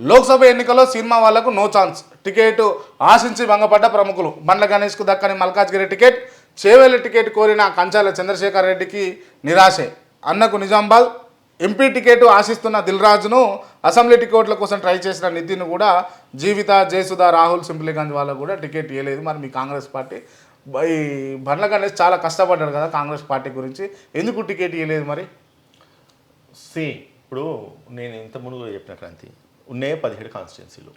లోక్సభ ఎన్నికల్లో సినిమా వాళ్ళకు no chance. Ticket ఆశించి భంగపడ్డ ప్రముఖులు. బండ్ల గణేష్కు దక్కని మల్కాజ్గిరి టికెట్ చేవేలి టికెట్ కోరిన కంచాల చంద్రశేఖర్ రెడ్డికి నిరాశే. అన్నకు నిజామాబాద్ ఎంపీ టికెట్ ఆశిస్తున్న దిల్రాజును అసెంబ్లీ టికెట్ల కోసం ట్రై చేసిన నితిన్ కూడా జీవిత జయసుధ రాహుల్ సింప్లీగంజ్ వాళ్ళకు కూడా టికెట్ ఇవ్వలేదు మరి మీ కాంగ్రెస్ పార్టీ ఈ బండ్ల గణేష్ చాలా కష్టపడ్డాడు కదా కాంగ్రెస్ పార్టీ గురించి. ఎందుకు టికెట్ ఇవ్వలేదు మరి? సి ఇప్పుడు నేను ఇంత ముందు చెప్పిన క్రాంతి ఉన్నాయి పదిహేడు కాన్స్టిట్యున్సీలు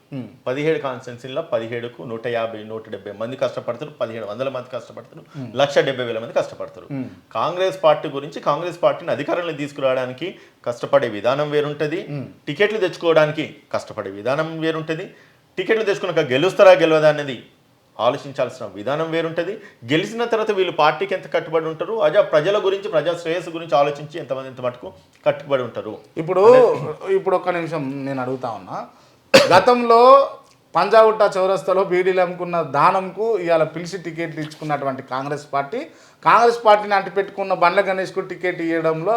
పదిహేడు కాన్స్టిట్యున్సీలో పదిహేడుకు నూట యాభై నూట డెబ్బై మంది కష్టపడతారు పదిహేడు వందల మంది కష్టపడతారు లక్ష డెబ్బై వేల మంది కష్టపడతారు. కాంగ్రెస్ పార్టీ గురించి కాంగ్రెస్ పార్టీని అధికారంలో తీసుకురావడానికి కష్టపడే విధానం వేరుంటది. టికెట్లు తెచ్చుకోవడానికి కష్టపడే విధానం వేరుంటది. టికెట్లు తెచ్చుకున్నాక గెలుస్తారా గెలవదా అనేది ఆలోచించాల్సిన విధానం వేరుంటది. గెలిచిన తర్వాత వీళ్ళు పార్టీకి ఎంత కట్టుబడి ఉంటారు? అజా ప్రజల గురించి ప్రజా శ్రేయస్సు గురించి ఆలోచించి ఎంతమంది ఎంత మటుకు కట్టుబడి ఉంటారు? ఇప్పుడు ఇప్పుడు ఒక్క నిమిషం నేను అడుగుతా ఉన్నా. గతంలో పంజాగుట్ట చౌరస్తాలో బీడీలు అమ్ముకున్న దానంకు ఇవాళ పిలిచి టికెట్లు ఇచ్చుకున్నటువంటి కాంగ్రెస్ పార్టీ కాంగ్రెస్ పార్టీని అంటిపెట్టుకున్న బండ్ల గణేష్కు టికెట్ ఇవ్వడంలో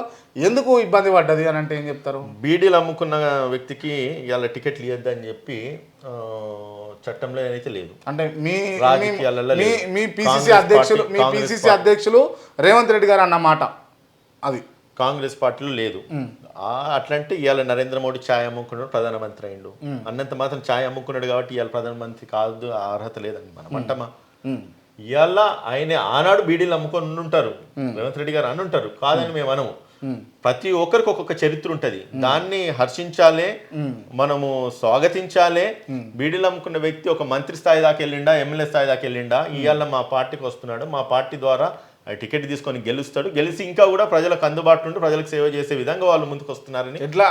ఎందుకు ఇబ్బంది పడ్డది అని అంటే ఏం చెప్తారు? బీడీలు అమ్ముకున్న వ్యక్తికి ఇవాళ టికెట్లు ఇవ్వద్దని చెప్పి చట్టంలో ఏదైతే లేదు. అంటే మీ మీ. మీ పిసిసి అధ్యక్షులు మీ పిసిసి. అధ్యక్షులు రేవంత్ రెడ్డి గారు అన్నమాట అది. కాంగ్రెస్ పార్టీలో లేదు. అట్లంటే ఇవాళ నరేంద్ర మోడీ ఛాయ్ అమ్ముకున్నాడు ప్రధానమంత్రి అయిండు అన్నంత మాత్రం ఛాయ్ అమ్ముకున్నాడు కాబట్టి ఇవాళ ప్రధానమంత్రి కాదు అర్హత లేదండి మనం అంటమా. ఇవాళ ఆయన ఆనాడు బీడీలు అమ్ముకొని ఉంటారు రేవంత్ రెడ్డి గారు అని ఉంటారు కాదని మేము అనము. ప్రతి ఒక్కరికి ఒక్కొక్క చరిత్ర ఉంటుంది. దాన్ని హర్షించాలే మనము స్వాగతించాలే. బీడీలు అమ్ముకున్న వ్యక్తి ఒక మంత్రి స్థాయి దాకా వెళ్ళిండా ఎమ్మెల్యే స్థాయి దాకా వెళ్ళిండా ఇవాళ మా పార్టీకి వస్తున్నాడు మా పార్టీ ద్వారా టికెట్ తీసుకొని గెలుస్తాడు. గెలిచి ఇంకా కూడా ప్రజలకు అందుబాటులో ఉండి ప్రజలకు సేవ చేసే విధంగా వాళ్ళు ముందుకు వస్తున్నారని ఎట్లా.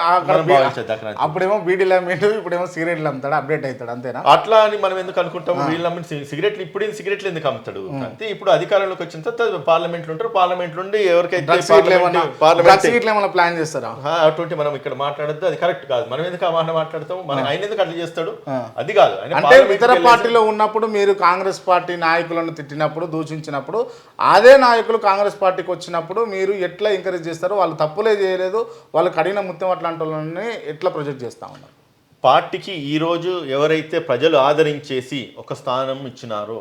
అప్పుడేమో బీడీలు ఇప్పుడేమో సిగరెట్లు అమ్ముతాడు అప్డేట్ అవుతాడు అంతేనా? అట్లా అని మనం ఎందుకు అనుకుంటాము? వీళ్ళు అమ్మిన సిగరెట్లు ఇప్పుడు సిగరెట్లు ఎందుకు అమ్ముతాడు? అంతే ఇప్పుడు అధికారంలోకి వచ్చిన తర్వాత పార్లమెంట్లో ఉంటారు. పార్లమెంట్ నుండి ఎవరికైతే ప్లాన్ చేస్తారా? అటువంటి మనం ఇక్కడ మాట్లాడద్దు. అది కరెక్ట్ కాదు. మనం ఎందుకు ఆ మాట మాట్లాడతాం మనం ఆయన ఎందుకు అట్లా చేస్తాడు? అది కాదు. అంటే ఇతర పార్టీలో ఉన్నప్పుడు మీరు కాంగ్రెస్ పార్టీ నాయకులను తిట్టినప్పుడు దూషించినప్పుడు అదే నాయకులు కాంగ్రెస్ పార్టీకి వచ్చినప్పుడు మీరు ఎట్లా ఎంకరేజ్ చేస్తారు వాళ్ళు తప్పులే చేయలేదు వాళ్ళు కడిగిన ముత్యం అట్లాంటి వాళ్ళని ఎట్లా ప్రొజెక్ట్ చేస్తా ఉన్నారు? పార్టీకి ఈ రోజు ఎవరైతే ప్రజలు ఆదరించేసి ఒక స్థానం ఇచ్చినారో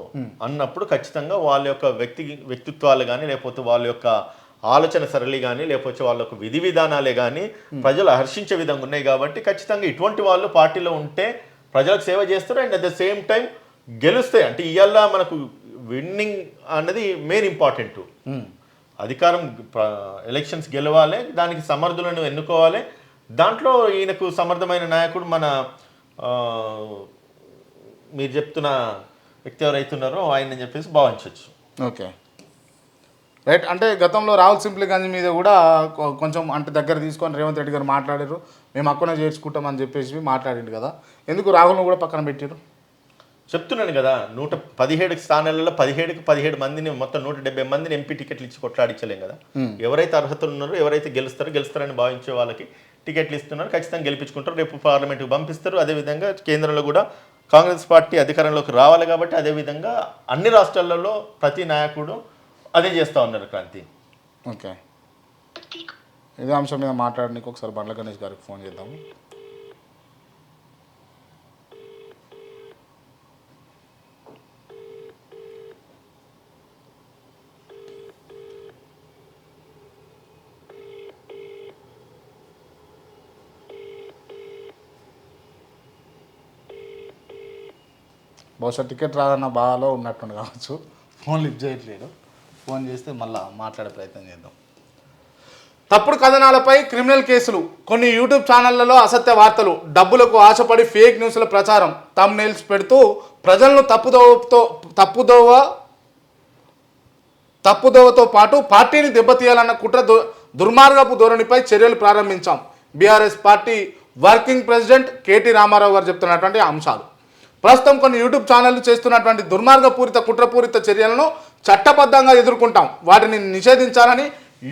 అన్నప్పుడు ఖచ్చితంగా వాళ్ళ యొక్క వ్యక్తి వ్యక్తిత్వాలు కానీ లేకపోతే వాళ్ళ యొక్క ఆలోచన సరళి కానీ లేకపోతే వాళ్ళ యొక్క విధి విధానాలే కానీ ప్రజలు హర్షించే విధంగా ఉన్నాయి కాబట్టి ఖచ్చితంగా ఇటువంటి వాళ్ళు పార్టీలో ఉంటే ప్రజలకు సేవ చేస్తారు. And at the same time గెలుస్తాయి. అంటే ఇవాళ మనకు విన్నింగ్ అన్నది మెయిన్ ఇంపార్టెంట్ అధికారం ఎలక్షన్స్ గెలవాలి దానికి సమర్థులను ఎన్నుకోవాలి. దాంట్లో ఈయనకు సమర్థమైన నాయకుడు మన మీరు చెప్తున్న వ్యక్తి ఎవరైతున్నారో ఆయన చెప్పేసి భావించవచ్చు ఓకే. రైట్ అంటే గతంలో రాహుల్ సింప్లీ గంజ్ మీద కూడా కొంచెం అంటే దగ్గర తీసుకొని రేవంత్ రెడ్డి గారు మాట్లాడారు. మేము అక్కనే చేర్చుకుంటామని చెప్పేసి మాట్లాడిండు కదా. ఎందుకు రాహుల్ను కూడా పక్కన పెట్టారు చెప్తున్నాను కదా నూట పదిహేడు స్థానాలలో పదిహేడుకి పదిహేడు మందిని మొత్తం నూట డెబ్బై మందిని ఎంపీ టికెట్లు ఇచ్చి కొట్లాడించలేం కదా. ఎవరైతే అర్హతలు ఉన్నారో ఎవరైతే గెలుస్తారో గెలుస్తారని భావించే వాళ్ళకి టికెట్లు ఇస్తున్నారు. ఖచ్చితంగా గెలిపించుకుంటారు. రేపు పార్లమెంట్కి పంపిస్తారు. అదేవిధంగా కేంద్రంలో కూడా కాంగ్రెస్ పార్టీ అధికారంలోకి రావాలి కాబట్టి అదేవిధంగా అన్ని రాష్ట్రాలలో ప్రతి నాయకుడు అదే చేస్తూ ఉన్నారు క్రాంతి. ఓకే. ఇదే అంశం మీద మాట్లాడడానికి ఒకసారి బండ్ల గణేష్ గారికి ఫోన్ చేద్దాము బహుశా టికెట్ రాదన్న బాధలో ఉన్నట్టుండి కావచ్చు. ఫోన్ లిఫ్ట్ చేయట్లేదు. ఫోన్ చేస్తే మళ్ళీ మాట్లాడే ప్రయత్నం చేద్దాం. తప్పుడు కథనాలపై క్రిమినల్ కేసులు కొన్ని యూట్యూబ్ ఛానళ్ళలో అసత్య వార్తలు డబ్బులకు ఆశపడి ఫేక్ న్యూస్ల ప్రచారం తమ్ నెయిల్స్ పెడుతూ ప్రజలను తప్పుదోవతో తప్పుదోవ తప్పుదోవతో పాటు పార్టీని దెబ్బతీయాలన్న కుట్ర దు దుర్మార్గపు ధోరణిపై చర్యలు ప్రారంభించాం. BRS party working president KT Rama Rao గారు చెప్తున్నటువంటి అంశాలు. ప్రస్తుతం కొన్ని యూట్యూబ్ ఛానళ్ళు చేస్తున్నటువంటి దుర్మార్గపూరిత కుట్రపూరిత చర్యలను చట్టబద్ధంగా ఎదుర్కొంటాం. వాటిని నిషేధించాలని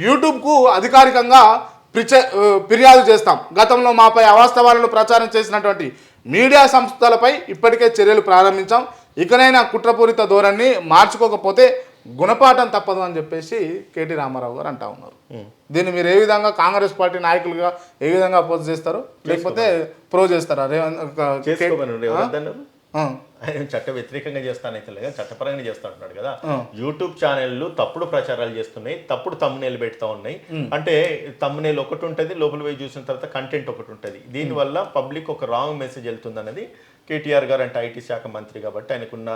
యూట్యూబ్కు అధికారికంగా ఫిర్యాదు చేస్తాం. గతంలో మాపై అవాస్తవాలను ప్రచారం చేసినటువంటి మీడియా సంస్థలపై ఇప్పటికే చర్యలు ప్రారంభించాం. ఇకనైనా కుట్రపూరిత ధోరణి మార్చుకోకపోతే గుణపాఠం తప్పదు అని చెప్పేసి కేటీ రామారావు గారు అంటా ఉన్నారు. దీన్ని మీరు ఏ విధంగా కాంగ్రెస్ పార్టీ నాయకులుగా ఏ విధంగా అపోజ్ చేస్తారు లేకపోతే ప్రో చేస్తారా? ఆయన చట్ట వ్యతిరేకంగా చేస్తానైతే లేదు చట్టపరంగా చేస్తా అంటున్నాడు కదా. యూట్యూబ్ ఛానళ్ళు తప్పుడు ప్రచారాలు చేస్తున్నాయి తప్పుడు తమ్మునేలు పెడతా ఉన్నాయి. అంటే తమ్మునేలు ఒకటి ఉంటుంది లోపల పోయి చూసిన తర్వాత కంటెంట్ ఒకటి ఉంటుంది. దీనివల్ల పబ్లిక్ ఒక రాంగ్ మెసేజ్ వెళ్తుంది అన్నది కేటీఆర్ గారు అంటే ఐటీ శాఖ మంత్రి కాబట్టి ఆయనకున్న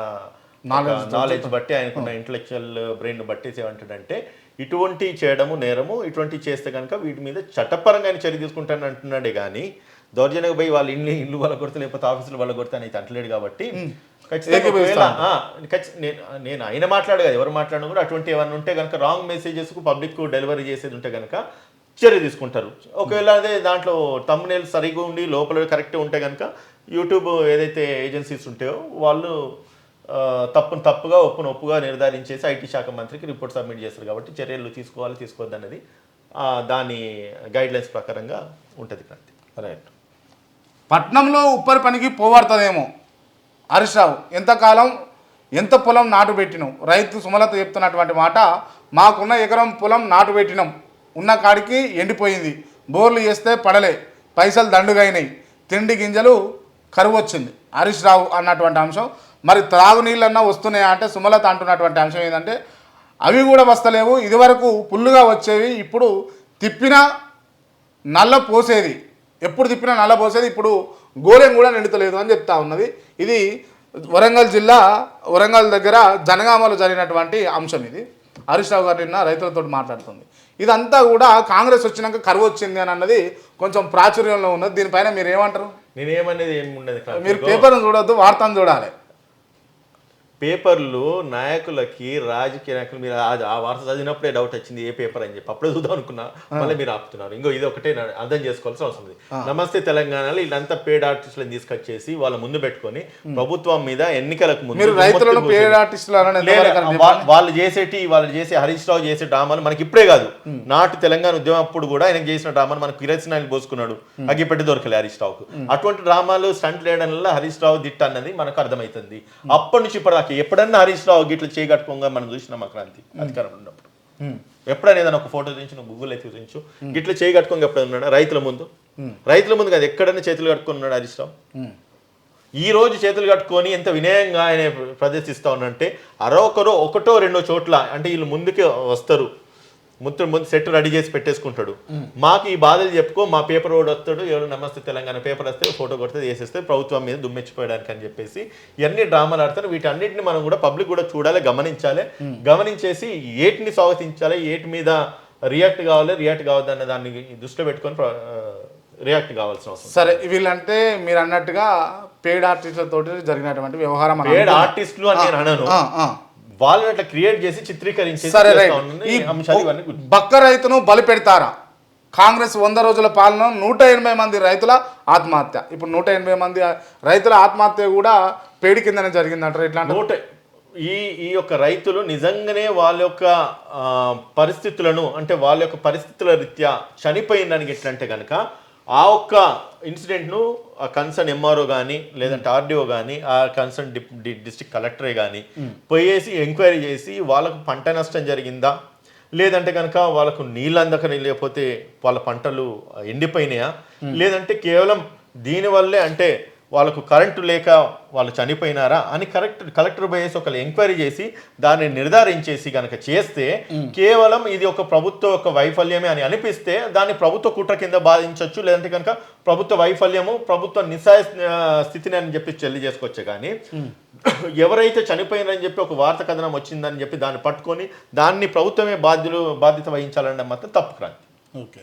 నాలెడ్జ్ బట్టి ఆయనకున్న ఇంటలెక్చువల్ బ్రెయిన్ బట్టి ఏమంటాడంటే ఇటువంటి చేయడము నేరము ఇటువంటి చేస్తే కనుక వీటి మీద చట్టపరంగా ఆయన చర్య తీసుకుంటానని అంటున్నాడే కానీ దౌర్జన్యంగా పోయి వాళ్ళ ఇల్లు ఇల్లు వాళ్ళ కొడితే లేకపోతే ఆఫీసులు వాళ్ళ కొడితే అని అయితే అంటలేడు కాబట్టి నేను నేను ఆయన మాట్లాడు కదా ఎవరు మాట్లాడినా కూడా అటువంటి ఏమైనా ఉంటే కనుక రాంగ్ మెసేజెస్కు పబ్లిక్ డెలివరీ చేసేది ఉంటే కనుక చర్య తీసుకుంటారు. ఒకవేళ అదే దాంట్లో తమ్మునేలు సరిగా ఉండి లోపల కరెక్ట్ ఉంటే కనుక యూట్యూబ్ ఏదైతే ఏజెన్సీస్ ఉంటాయో వాళ్ళు తప్పును తప్పుగా ఒప్పును ఒప్పుగా నిర్ధారించేసి ఐటీ శాఖ మంత్రికి రిపోర్ట్ సబ్మిట్ చేస్తారు కాబట్టి చర్యలు తీసుకోవాలి తీసుకోవద్దు అనేది ఆ, దాని గైడ్ లైన్స్ ప్రకారంగా ఉంటుంది క్రాంతి రైట్ పట్నంలో ఉప్పరి పనికి పోవాడుతుందేమో. హరీష్ రావు ఎంతకాలం ఎంత పొలం నాటు పెట్టినాం రైతు సుమలత చెప్తున్నటువంటి మాట మాకున్న ఎకరం పొలం నాటు పెట్టినాం. ఉన్న కాడికి ఎండిపోయింది. బోర్లు చేస్తే పడలే పైసలు దండుగైనాయి. తిండి గింజలు కరువు వచ్చింది హరీష్ రావు అన్నటువంటి అంశం. మరి త్రాగునీళ్ళన్నా వస్తున్నాయా అంటే సుమలత అంటున్నటువంటి అంశం ఏంటంటే అవి కూడా వస్తలేవు ఇదివరకు పుల్లుగా వచ్చేవి ఇప్పుడు తిప్పినా నల్ల పోసేది. ఎప్పుడు తిప్పినా నల్ల పోసేది ఇప్పుడు గోలెం కూడా నిండుతలేదు అని చెప్తా ఉన్నది. ఇది వరంగల్ జిల్లా వరంగల్ దగ్గర జనగామలో జరిగినటువంటి అంశం ఇది. హరీష్ రావు గారు నిన్న రైతులతో మాట్లాడుతుంది. ఇదంతా కూడా కాంగ్రెస్ వచ్చినాక కరువు వచ్చింది అని అన్నది కొంచెం ప్రాచుర్యంలో ఉన్నది. దీనిపైన మీరు ఏమంటారు? నేనేమనేది ఏమి ఉండదు. మీరు పేపర్ను చూడొద్దు వార్తను చూడాలి. పేపర్లు నాయకులకి రాజకీయ నాయకులు మీరు ఆ- ఆ వార్త చదివినప్పుడే డౌట్ వచ్చింది ఏ పేపర్ అని చెప్పి. అప్పుడే చూద్దాం అనుకున్నా. మళ్ళీ మీరు ఆపుతున్నారు. ఇంకో ఇది ఒకటే అర్థం చేసుకోవాల్సిన అవసరం ఉంది నమస్తే తెలంగాణలో వీళ్ళంతా పేడ్ ఆర్టిస్టులను తీసుకొచ్చేసి వాళ్ళ ముందు పెట్టుకొని ప్రభుత్వం మీద ఎన్నికలకు ముందు వాళ్ళు చేసేటి వాళ్ళు చేసే హరీష్ రావు చేసే డ్రామాలు మనకి ఇప్పుడే కాదు. నాటు తెలంగాణ ఉద్యమం అప్పుడు కూడా ఆయన చేసిన డ్రామాలు మనకు కిరసనాయలు పోసుకున్నాడు. అగ్గిపెట్టి దొరకలే హరీష్ రావుకు. అటువంటి డ్రామాలు స్టంట్ వేయడం వల్ల హరీష్ రావు దిట్ట అన్నది మనకు అర్థమవుతుంది. అప్పటి నుంచి ఇప్పటిదాకా ఎప్పుడన్నా హరీష్ రావు గిట్ల చేయగట్టుకోగా మనం చూసినాం ఆ క్రాంతి అధికారం ఉన్నప్పుడు. ఎప్పుడైనా ఏదైనా ఒక ఫోటో చూసి నువ్వు గూగుల్ అయితే చూసించు గిట్ల చేయి కట్టుకొని ఎప్పుడైనా ఉన్నాడా? రైతుల ముందు. రైతుల ముందు కాదు ఎక్కడైనా చేతులు కట్టుకొని ఉన్నాడు హరీష్ రావు ఈ రోజు చేతులు కట్టుకొని ఎంత వినయంగా ఆయన ప్రదర్శిస్తా ఉన్నంటే అరొకరు ఒకటో రెండో చోట్ల అంటే వీళ్ళు ముందుకే వస్తారు. ముందు ముందు సెట్ రెడీ చేసి పెట్టేసుకుంటాడు. మాకు ఈ బాధలు చెప్పుకో మా పేపర్ ఓడి వస్తాడు ఎవరు నమస్తే తెలంగాణ పేపర్ వస్తే ఫోటో కొడితే వేసేస్తే ప్రభుత్వం మీద దుమ్మెచ్చిపోయడానికి అని చెప్పేసి ఇవన్నీ డ్రామాలు ఆడతారు. వీటన్నిటిని మనం కూడా పబ్లిక్ కూడా చూడాలి గమనించాలి. గమనించేసి ఏటిని స్వాగతించాలి ఏటి మీద రియాక్ట్ కావాలి రియాక్ట్ కావద్దు అన్న దాన్ని దృష్టిలో పెట్టుకొని రియాక్ట్ కావాల్సిన అవసరం. సరే వీళ్ళంటే మీరు అన్నట్టుగా పేడ్ ఆర్టిస్టులతో జరిగినటువంటి వ్యవహారం పేడ్. ఆర్టిస్టులు అని నేను అనను. ఆ, ఆ. వాళ్ళని అట్లా క్రియేట్ చేసి చిత్రీకరించేసి సరే రైట్. బక్క రైతును బలి పెడతారా? కాంగ్రెస్ వంద రోజుల పాలన నూట ఎనభై మంది రైతుల ఆత్మహత్య. ఇప్పుడు నూట ఎనభై మంది రైతుల ఆత్మహత్య కూడా పేడి కిందనే జరిగిందంటారు? ఇట్లా నూట ఈ ఈ యొక్క రైతులు నిజంగానే వాళ్ళ యొక్క పరిస్థితులను అంటే వాళ్ళ యొక్క పరిస్థితుల రీత్యా చనిపోయిందని ఎట్లంటే కనుక ఆ ఒక్క ఇన్సిడెంట్ను ఆ కన్సర్న్ ఎంఆర్ఓ కానీ లేదంటే ఆర్డీఓ కానీ ఆ కన్సర్న్ డిస్ట్రిక్ట్ కలెక్టరే కానీ పోయేసి ఎంక్వైరీ చేసి వాళ్ళకు పంట నష్టం జరిగిందా? లేదంటే కనుక వాళ్ళకు నీళ్ళు అందకని లేకపోతే వాళ్ళ పంటలు ఎండిపోయినాయా? లేదంటే కేవలం దీనివల్లే అంటే వాళ్ళకు కరెంటు లేక వాళ్ళు చనిపోయినారా అని కరెక్ట్ కలెక్టర్ పోయేసి ఒక ఎంక్వైరీ చేసి దాన్ని నిర్ధారించేసి కనుక చేస్తే కేవలం ఇది ఒక ప్రభుత్వ యొక్క వైఫల్యమే అని అనిపిస్తే దాన్ని ప్రభుత్వ కుట్ర కింద బాధించవచ్చు లేదంటే కనుక ప్రభుత్వ వైఫల్యము ప్రభుత్వ నిస్సాయ స్థితిని అని చెప్పి చెల్లి చేసుకోవచ్చు కానీ ఎవరైతే చనిపోయినారని చెప్పి ఒక వార్త కథనం వచ్చిందని చెప్పి దాన్ని పట్టుకొని దాన్ని ప్రభుత్వమే బాధ్యులు బాధ్యత వహించాలన్న మాత్రం తప్పు క్రాంతి. ఓకే.